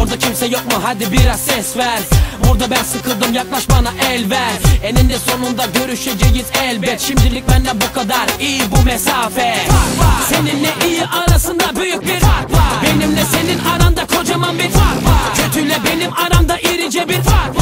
Orada kimse yok mu? Hadi biraz ses ver. Orada ben sıkıldım yaklaş bana el ver. Eninde sonunda görüşeceğiz elbet. Şimdilik benden bu kadar iyi bu mesafe. Seninle iyi arasında büyük bir fark var. Benimle senin aranda kocaman bir fark var. Kötüyle benim aramda irice bir fark var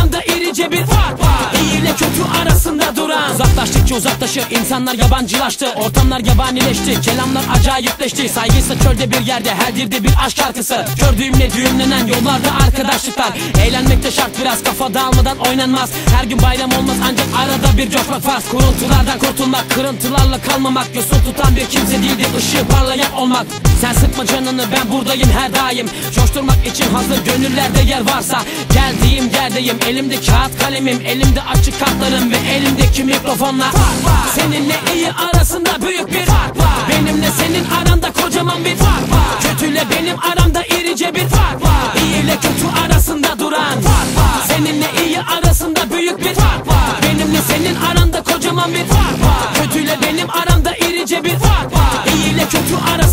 irice bir fark var. İyi ile kötü arasında duran. Uzaklaştıkça uzaklaşır insanlar yabancılaştı. Ortamlar yabanileşti kelamlar acayipleşti. Saygıysa çölde bir yerde her dilde bir aşk şarkısı. Gördüğümle düğümlenen yollarda arkadaşlıklar. Eğlenmekte şart biraz kafa dağılmadan oynanmaz. Her gün bayram olmaz ancak arada bir coşmak farz. Kuruntulardan kurtulmak kırıntılarla kalmamak. Yosun tutan bir kimse değildir ışığı parlayan olmak. Sen sıkma canını ben buradayım her daim. Coşturmak için hazır gönüllerde yer varsa Geldiğim yerdeyim elimde kağıt kalemim Elimde açık kartlarım ve elimdeki mikrofonla Seninle iyi arasında büyük bir fark var. Benimle senin aranda kocaman bir fark var. Kötüyle benim aramda irice bir fark var. İyi ile kötü arasında duran fark var. Seninle iyi arasında büyük bir fark var. Benimle senin aranda kocaman bir fark var. Kötüyle benim aramda irice bir fark var. İyi ile kötü arasında